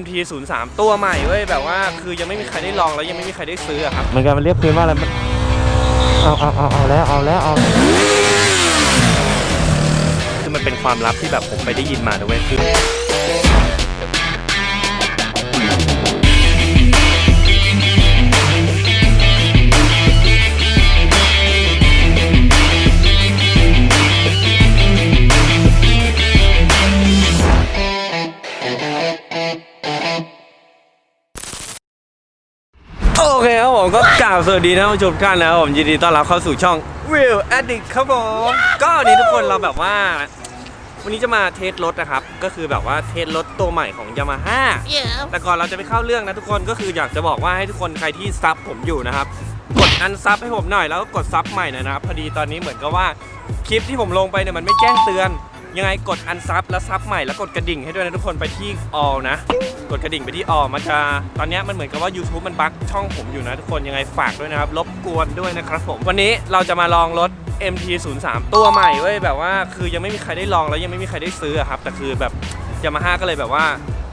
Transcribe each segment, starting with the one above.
MT03 ตัวใหม่เว้ยแบบว่าคือยังไม่มีใครได้ลองแล้วยังไม่มีใครได้ซื้ออะครับเหมือนกันมันเรียกพื้นว่าอะไรมันเอาเอาเอาเอาแล้วเอาแล้วเอาคือมันเป็นความลับที่แบบผมไปได้ยินมานะเว้ยคือ ก็กล่าวสวัสดีท่านผู้ชมทุกท่านนะครับผมยินดีต้อนรับเข้าสู่ช่อง Will Addict ครับผมก็วันนี้ทุกคนเราแบบว่า วันนี้จะมาเทสรถนะครับ ก็คือแบบว่าเทสรถตัวใหม่ของ Yamaha แต่ก่อนเราจะไปเข้าเรื่องนะทุกคนก็คืออยากจะบอกว่าให้ทุกคนใครที่ซับผมอยู่นะครับ กดอันซับให้ผมหน่อยแล้วก็กดซับใหม่หน่อยนะครับพอดีตอนนี้เหมือนกับว่าคลิปที่ผมลงไปเนี่ยมันไม่แจ้งเตือน ยังไงกดอันซับแล้วซับใหม่แล้วกดกระดิ่งให้ด้วยนะทุกคนไปที่ all นะ กดกระดิ่งไปที่ all มันจะตอนนี้มันเหมือนกับว่า YouTube มันบั๊กช่องผมอยู่นะทุกคนยังไงฝากด้วยนะครับรบกวนด้วยนะครับผมวันนี้เราจะมาลองรถ MT03 ตัวใหม่เว้ยแบบว่าคือยังไม่มีใครได้ลองแล้วยังไม่มีใครได้ซื้อครับแต่คือแบบยามาฮ่าก็เลยแบบว่า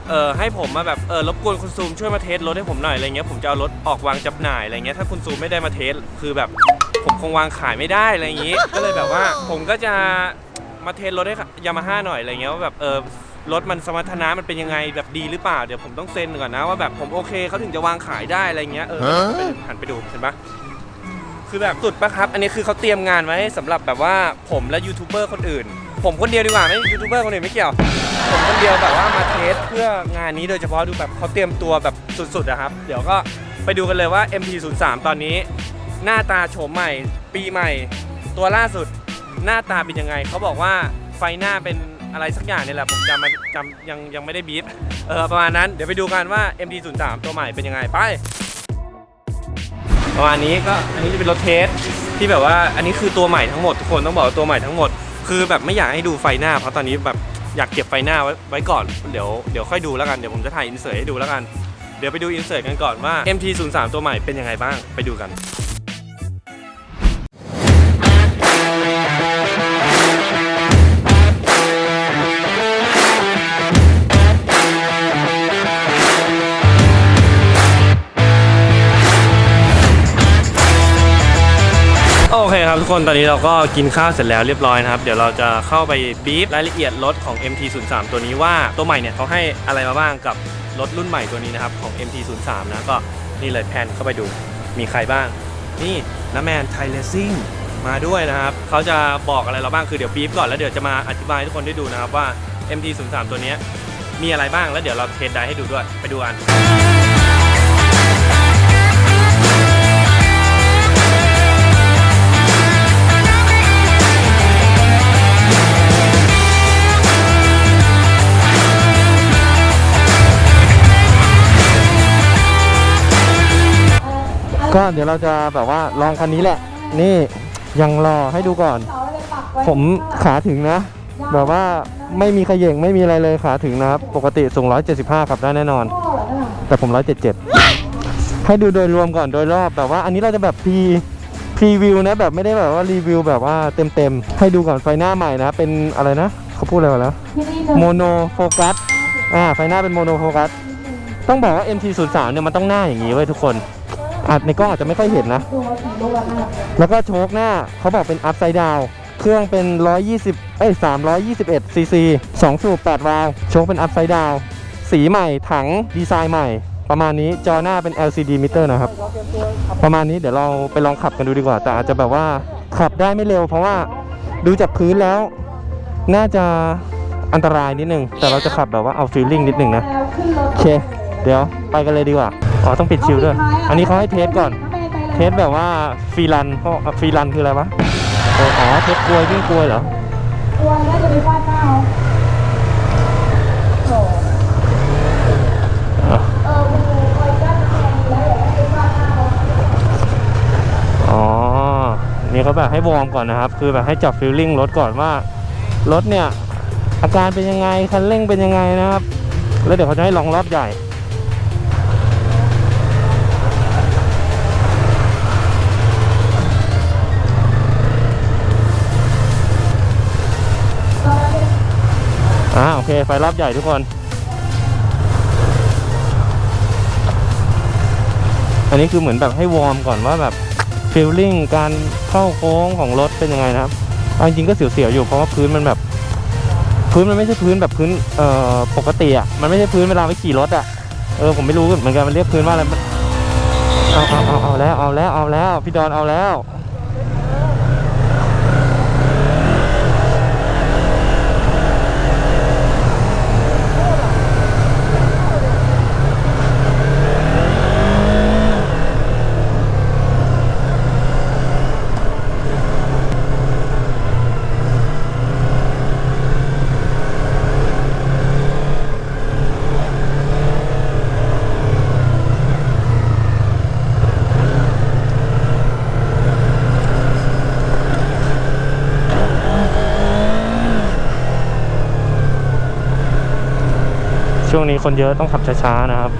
เออให้ผมมาแบบเออรบกวนคุณซูมช่วยมาเทสรถให้ผมหน่อยอะไรเงี้ยผมจะเอารถออกวางจำหน่ายอะไรเงี้ยถ้าคุณซูมไม่ได้มาเทสคือแบบผมคงวางขายไม่ได้อะไรอย่างงี้ ก็เลยแบบว่าผมก็จะ มาเทสรถให้ยามาฮ่าหน่อยอะไรเงี้ยว่าแบบเออรถมันสมรรถนะมันเป็นยังไงแบบดีหรือเปล่าเดี๋ยวผมต้องเซ็นก่อนนะว่าแบบผมโอเคเขาถึงจะวางขายได้อะไรเงี้ยเออหันไปดูเห็นปะคือแบบสุดปะครับ อันนี้คือเขาเตรียมงานไว้สำหรับแบบว่าผมและยูทูบเบอร์คนอื่น ผมคนเดียวดีกว่าไม่ยูทูบเบอร์คนอื่นไม่เกี่ยว ผมคนเดียวแบบว่ามาเทสเพื่องานนี้โดยเฉพาะดูแบบเขาเตรียมตัวแบบสุดๆนะครับ เดี๋ยวก็ไปดูกันเลยว่า MT03 ตอนนี้ หน้าตาโฉมใหม่ ปีใหม่ ตัวล่าสุด หน้าตาเป็นยังไง เขาบอกว่าไฟหน้าเป็นอะไรสักอย่างเนี่ยแหละผมจำไม่จำยังยังไม่ได้บีบเออประมาณนั้นเดี๋ยวไปดูกันว่า MT03 ตัวใหม่เป็นยังไงไป ประมาณนี้ก็อันนี้จะเป็นรถเทสที่แบบว่าอันนี้คือตัวใหม่ทั้งหมดทุกคนต้องบอกว่าตัวใหม่ทั้งหมด คือแบบไม่อยากให้ดูไฟหน้า เพราะตอนนี้แบบอยากเก็บไฟหน้าไว้ไว้ก่อนเดี๋ยวเดี๋ยวค่อยดูแล้วกันเดี๋ยวผมจะถ่ายอินเสิร์ตให้ดูแล้วกันเดี๋ยวไปดูอินเสิร์ตกันก่อนว่า MT03 ตัวใหม่เป็นยังไงบ้างไปดูกัน ครับทุกคนตอนนี้เราก็กินข้าวเสร็จแล้วเรียบร้อยนะครับ เดี๋ยวเราจะเข้าไปบีฟรายละเอียดรถของ MT03 ตัวนี้ว่าตัวใหม่เนี่ยเขาให้อะไรมาบ้างกับรถรุ่นใหม่ตัวนี้นะครับของ MT03 นะก็นี่เลยแพนเข้าไปดูมีใครบ้าง นี่น้าแมนไทเลซิ่งมาด้วยนะครับเขาจะบอกอะไรเราบ้างคือเดี๋ยวบีฟก่อนแล้วเดี๋ยวจะมาอธิบายให้ทุกคนได้ดูนะครับว่า MT03 ตัวนี้มีอะไรบ้างแล้วเดี๋ยวเราเทสได้ให้ดูด้วยไปดูกัน ก็เดี๋ยวเราจะแบบว่าลองคันนี้แหละ นี่ยังรอให้ดูก่อน ผมขาถึงนะ แบบว่าไม่มีขย่งไม่มีอะไรเลยขาถึงนะครับ ปกติสูง 175ขับได้แน่นอน แต่ผม 177 ให้ดูโดยรวมก่อนโดยรอบแบบว่า อันนี้เราจะแบบพรีพรีวิวนะแบบไม่ได้แบบว่ารีวิวแบบว่าเต็มๆ ให้ดูก่อนไฟหน้าใหม่นะ เป็นอะไรนะเขาพูดอะไรมาแล้วโมโนโฟกัสอ่าไฟหน้าเป็นโมโนโฟกัสต้องบอกว่า MT03 เนี่ยมันต้องหน้าอย่างนี้ไว้ยทุกคน อาจในกล้องอาจจะไม่ค่อยเห็นนะ แล้วก็โชคหน้าเขาบอกเป็น upside down เครื่องเป็น 120 เอ้ย 321 cc 2สูบ8วาล์วโชคเป็น upside down สีใหม่ ถัง ดีไซน์ใหม่ ประมาณนี้ จอหน้าเป็น LCD meter นะครับ ประมาณนี้เดี๋ยวเราไปลองขับกันดูดีกว่า แต่อาจจะแบบว่าขับได้ไม่เร็ว เพราะว่าดูจากพื้นแล้ว น่าจะอันตรายนิดนึง แต่เราจะขับแบบว่าเอา feeling นิดนึงนะ โอเค เดี๋ยวไปกันเลยดีกว่า อ๋อต้องปิดชิลด้วย อันนี้เขาให้เทสก่อน เทสแบบว่าฟรีรันเพราะฟรีรันคืออะไรวะอ๋ออ๋อเทสกลวยวิ่งกลวยเหรอกลัวน่าจะไปฟาดหน้าเอาโอ้เออมึงคอยกั้นแทนแล้วอย่าไปฟาดหน้าเอาอ๋อนี่เขาแบบให้วอร์มก่อนนะครับ คือแบบให้จับฟิลลิ่งรถก่อนว่ารถเนี่ย อาการเป็นยังไงคันเร่งเป็นยังไงนะครับ แล้วเดี๋ยวเขาจะให้ลองรอบใหญ่ อ่าโอเค ไฟรับใหญ่ทุกคน อันนี้คือเหมือนแบบให้วอร์มก่อนว่าแบบฟิลลิ่งการเข้าโค้งของรถเป็นยังไงนะครับจริงก็เสียวๆอยู่เพราะว่าพื้นมันแบบ พื้นมันไม่ใช่พื้นแบบพื้นเอ่อปกติอะมันไม่ใช่พื้นเวลาไปขี่รถอะเออผมไม่รู้เหมือนกันมันเรียกพื้นว่าอะไรอาเอาเอาเอาแล้วเอาแล้วเอาแล้วพี่ดอนเอาแล้ว คนเยอะต้องขับช้าๆนะครับ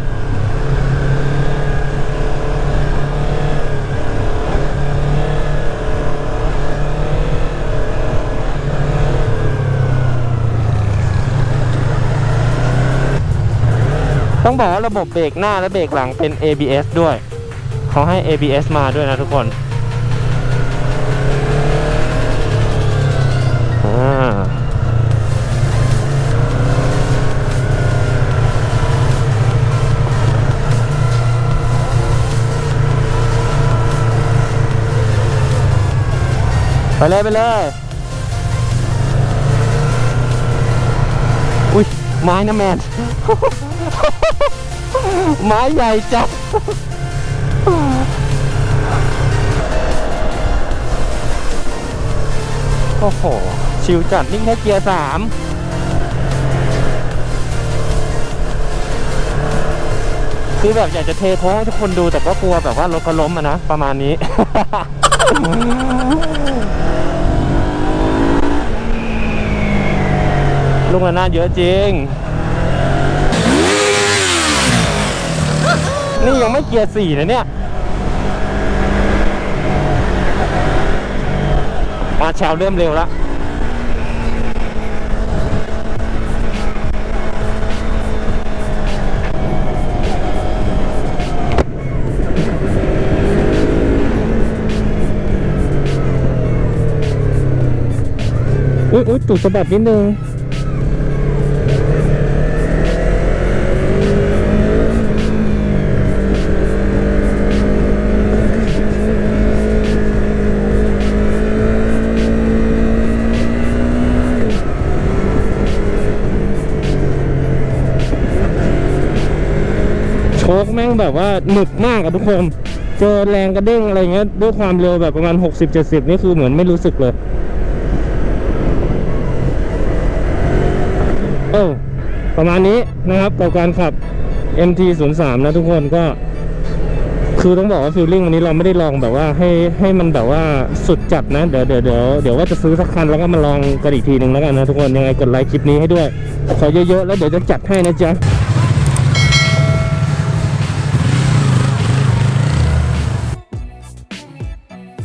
ต้องบอกว่าระบบเบรกหน้าและเบรกหลังเป็น ABS ด้วย เขาให้ ABS มาด้วยนะทุกคน ไปเลยไปเลย อุ้ยไม้นะแมน ไม้ใหญ่จัดโอ้โห ชิวจัดนี่งแค่เกียร์สามคือแบบอยากจะเทโค้งให้ทุกคนดูแต่ก็กลัวแบบว่ารถก็ล้มอะนะ ประมาณนี้ ลูกระนาดเยอะจริง นี่ยังไม่เกียร์สี่นะเนี่ยมาแชวเริ่มเร็วแล้ว อุ้ยอุ้ยจุดสะบัดนิดนึงโชคแม่งแบบว่าหนึบมากอะทุกคน เจอแรงกระเด้งอะไรเงี้ยด้วยความเร็วแบบประมาณ 60-70 นี่คือเหมือนไม่รู้สึกเลย เออประมาณนี้นะครับกับการขับ MT 0 3 นะทุกคนก็คือต้องบอกว่าฟิลลิ่งวันนี้เราไม่ได้ลองแบบว่าให้ให้มันแบบว่าสุดจัดนะเดี๋ยวเดี๋ยวเดี๋ยวเดี๋ยวว่าจะซื้อสักคันแล้วก็มาลองกันอีกทีหนึ่งแล้วกันนะทุกคนยังไงกดไลค์คลิปนี้ให้ด้วยขอเยอะๆแล้วเดี๋ยวจะจัดให้นะจ๊ะ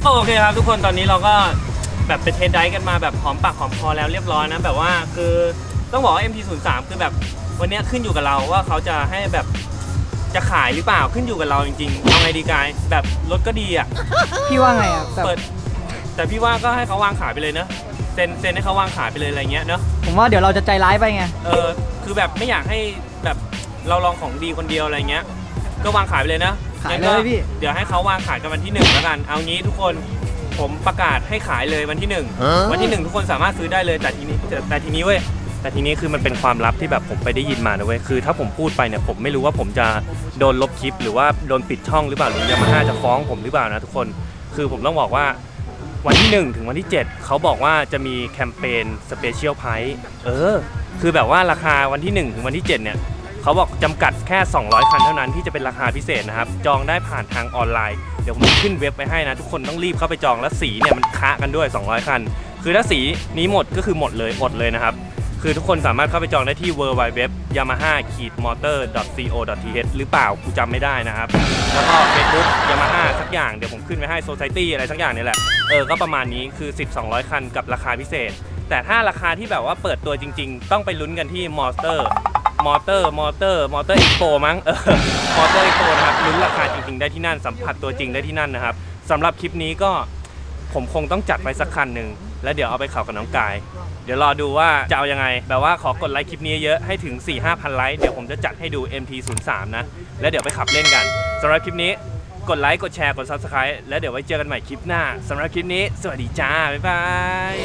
โอเคครับทุกคนตอนนี้เราก็แบบไปเทสไดฟ์กันมาแบบหอมปากหอมคอแล้วเรียบร้อยนะแบบว่าคือ ต้องบอกว่า MT03 คือแบบวันเนี้ยขึ้นอยู่กับเราว่าเขาจะให้แบบจะขายหรือเปล่าขึ้นอยู่กับเราจริงๆเอาไงดีกายแบบรถก็ดีอะพี่ว่าไงอะแบบเปิด แต่พี่ว่าก็ให้เขาวางขายไปเลยเนอะเซ็นเซ็นให้เขาวางขายไปเลยอะไรเงี้ยเนอะผมว่าเดี๋ยวเราจะใจร้ายไปไง เออคือแบบไม่อยากให้แบบเราลองของดีคนเดียวอะไรเงี้ย ก็วางขายไปเลยนะขายงั้นก็เลยพี่ เดี๋ยวให้เขาวางขายกันวันที่หนึ่งแล้วกัน เอางี้ทุกคนผมประกาศให้ขายเลยวันที่หนึ่งวันที่หนึ่งทุกคนสามารถซื้อได้เลยแต่ทีนี้แต่แต่ทีนี้เว้ย แต่ทีนี้คือมันเป็นความลับที่แบบผมไปได้ยินมานะเว้ยคือถ้าผมพูดไปเนี่ยผมไม่รู้ว่าผมจะโดนลบคลิป หรือว่าโดนปิดช่องหรือเปล่าหรือยามาฮ่าจะฟ้องผมหรือเปล่านะทุกคนคือผมต้องบอกว่าวันที่ 1 ถึงวันที่ 7 เขาบอกว่าจะมีแคมเปญสเปเชียลไพรส์เออ คือแบบว่าราคาวันที่ 1 ถึงวันที่ 7 เนี่ย เขาบอกจำกัดแค่ 200 คันเท่านั้นที่จะเป็นราคาพิเศษนะครับ จองได้ผ่านทางออนไลน์ เดี๋ยวผมขึ้นเว็บไปให้นะ ทุกคนต้องรีบเข้าไปจอง แล้วสีเนี่ยมันค้ากันด้วย 200 คัน คือถ้าสีนี้หมดก็คือหมดเลยอดเลยนะครับ คือทุกคนสามารถเข้าไปจองได้ที่ w w w yamaha motor co th หรือเปล่ากูจำไม่ได้นะครับ แล้วก็ Facebook Yamaha สักอย่างเดี๋ยวผมขึ้นไว้ให้ Society อะไรสักอย่างนี่แหละ เออ ก็ประมาณนี้คือ 10 200 คันกับราคาพิเศษ แต่ถ้าราคาที่แบบว่าเปิดตัวจริง ๆ ต้องไปลุ้นกันที่ Monster มอเตอร์มอเตอร์มอเตอร์อีโ o มั้งเออมอเตอร์อีโ o นะครับลุ้นราคาจริงๆได้ที่นั่นสัมผัสตัวจริงได้ที่นั่นนะครับสำหรับคลิปนี้ก็ผมคงต้องจัดไปสักคันหนึ่ง แล้วเดี๋ยวเอาไปข่าวกับน้องกาย เดี๋ยวรอดูว่าจะเอายังไง แบบว่าขอกดไลค์คลิปนี้เยอะให้ถึง 4 5พันไลค์ เดี๋ยวผมจะจัดให้ดู MT03 นะ แล้วเดี๋ยวไปขับเล่นกันสำหรับคลิปนี้กดไลค์กดแชร์กด Subscribe แล้วเดี๋ยวไว้เจอกันใหม่คลิปหน้าสำหรับคลิปนี้ สวัสดีจ้า บ๊ายบาย